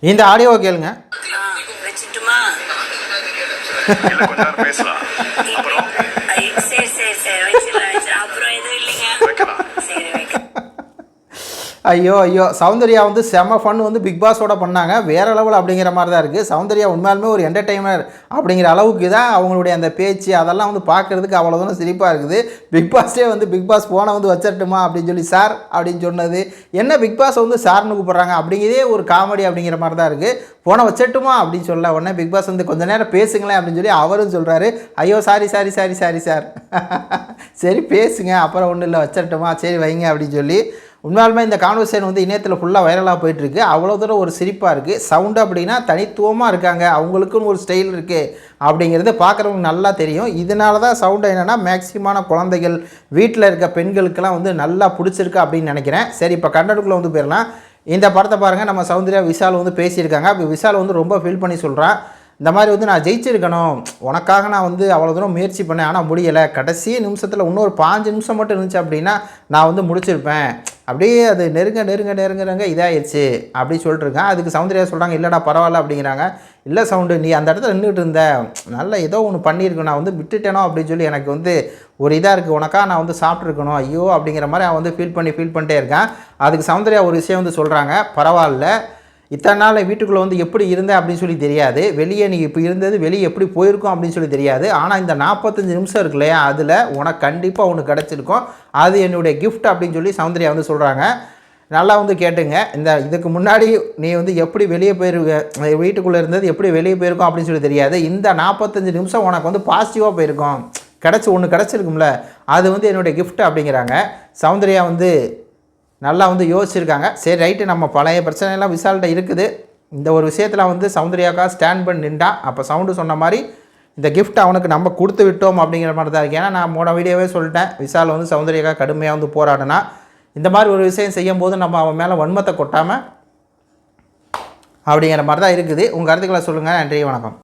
இந்த ஆடியோவை கேளுங்க. பேசலாம். ஐயோ ஐயோ. சௌந்தர்யா வந்து செம ஃபன் வந்து பிக் பாஸோட பண்ணாங்க. வேற லெவல் அப்படிங்கிற மாதிரி தான் இருக்குது சௌந்தர்யா உண்மையாலுமே ஒரு என்டர்டெய்னர் அப்படிங்கிற அளவுக்கு தான் அவங்களுடைய அந்த பேச்சு அதெல்லாம் வந்து பார்க்குறதுக்கு அவ்வளோ தூரம் சிரிப்பாக இருக்குது. பிக் பாஸ்லேயே வந்து பிக் பாஸ் ஃபோனை வந்து வச்சிரட்டுமா அப்படின்னு சொல்லி சார் அப்படின்னு சொன்னது. என்ன பிக் பாஸ் வந்து சார்னு கூப்பிட்றாங்க அப்படிங்கிறதே ஒரு காமெடி அப்படிங்கிற மாதிரி தான் இருக்குது ஃபோனை வச்சிட்டுமா அப்படின்னு சொல்ல உடனே பிக் பாஸ் வந்து கொஞ்ச நேரம் பேசுங்களேன் அப்படின்னு சொல்லி அவரும் சொல்கிறாரு ஐயோ sorry sorry sorry sorry sir சரி பேசுங்க. அப்புறம் ஒன்றும் இல்லை. வச்சிரட்டுமா? சரி வைங்க அப்படின்னு சொல்லி உண்மையாலுமே இந்த கான்வர்சேஷன் வந்து இணையத்தில் ஃபுல்லாக வைரலாக போயிட்டுருக்கு. அவ்வளோ தூரம் ஒரு சிரிப்பாக இருக்குது சவுண்டு அப்படின்னா தனித்துவமாக இருக்காங்க. அவங்களுக்குன்னு ஒரு ஸ்டைல் இருக்குது அப்படிங்கிறது பார்க்குறவங்க நல்லா தெரியும். இதனால தான் சவுண்டு என்னென்னா மேக்சிமான குழந்தைகள் வீட்டில் இருக்க பெண்களுக்கெல்லாம் வந்து நல்லா பிடிச்சிருக்கு அப்படின்னு நினைக்கிறேன். சரி இப்போ கண்டனுக்குள்ளே வந்து போயிடலாம். இந்த படத்தை பாருங்கள் நம்ம சௌந்தர்யா விஷால் வந்து பேசியிருக்காங்க. இப்போ விஷால் வந்து ரொம்ப ஃபீல் பண்ணி சொல்கிறான் இந்த மாதிரி வந்து நான் ஜெயிச்சிருக்கணும். உனக்காக நான் வந்து அவ்வளோ தூரம் முயற்சி பண்ணேன். ஆனால் முடியலை. கடைசி நிமிஷத்தில் இன்னொரு பாஞ்சு நிமிஷம் மட்டும் இருந்துச்சு அப்படின்னா நான் வந்து முடிச்சிருப்பேன். அப்படியே அது நெருங்க நெருங்க நெருங்குறங்க இதாகிடுச்சு அப்படி சொல்லிட்டுருக்கேன். அதுக்கு சௌந்தர்யா சொல்கிறாங்க இல்லைடா பரவாயில்ல அப்படிங்கிறாங்க. இல்லை சவுண்டு நீ அந்த இடத்துல நின்றுட்டு இருந்த. நல்ல ஏதோ ஒன்று பண்ணியிருக்கணும் நான் வந்து விட்டுட்டேனோ அப்படின்னு சொல்லி எனக்கு வந்து ஒரு இதாக இருக்குது உனக்கா நான் வந்து சாப்பிட்ருக்கணும் ஐயோ அப்படிங்கிற மாதிரி அவன் வந்து ஃபீல் பண்ணி ஃபீல் பண்ணிட்டே இருக்கான். அதுக்கு சௌந்தர்யா ஒரு விஷயம் வந்து சொல்கிறாங்க பரவாயில்ல. இத்தனை நாள் வீட்டுக்குள்ளே வந்து எப்படி இருந்தேன் அப்படின்னு சொல்லி தெரியாது. வெளியே நீ இப்போ இருந்தது வெளியே எப்படி போயிருக்கோம் அப்படின்னு சொல்லி தெரியாது. ஆனால் இந்த நாற்பத்தஞ்சு நிமிஷம் இருக்கு இல்லையா? அதில் உனக்கு கண்டிப்பாக ஒன்று கிடச்சிருக்கும். அது என்னுடைய கிஃப்ட் அப்படின்னு சொல்லி சௌந்தர்யா வந்து சொல்கிறாங்க நல்லா வந்து கேட்டுங்க. இந்த இதுக்கு முன்னாடி நீ வந்து எப்படி வெளியே போயிருக்க வீட்டுக்குள்ளே இருந்தது எப்படி வெளியே போயிருக்கோம் அப்படின்னு சொல்லி தெரியாது. இந்த நாற்பத்தஞ்சு நிமிஷம் உனக்கு வந்து பாசிட்டிவாக போயிருக்கும். கிடச்சி ஒன்று கிடச்சிருக்கும்ல. அது வந்து என்னுடைய கிஃப்ட் அப்படிங்கிறாங்க. சௌந்தர்யா வந்து நல்லா வந்து யோசிச்சிருக்காங்க. சரி ரைட்டு நம்ம பழைய பிரச்சனையெல்லாம் விசால்கிட்ட இருக்குது. இந்த ஒரு விஷயத்தில் வந்து சௌந்தர்யாக்கா ஸ்டாண்ட் பண்ணி நின்றா அப்போ சவுண்டு சொன்ன மாதிரி இந்த கிஃப்ட் அவனுக்கு நம்ம கொடுத்து விட்டோம் அப்படிங்கிற மாதிரி தான் இருக்குது ஏன்னா நான் போன வீடியோவே சொல்லிட்டேன் விசால் வந்து சௌந்தர்யாக்கா கடுமையாக வந்து போராடினா. இந்த மாதிரி ஒரு விஷயம் செய்யும் போது நம்ம அவன் மேலே வன்மத்தை கொட்டாமல் அப்படிங்கிற மாதிரி தான் இருக்குது. உங்கள் கருத்துக்களை சொல்லுங்கள் நன்றி வணக்கம்.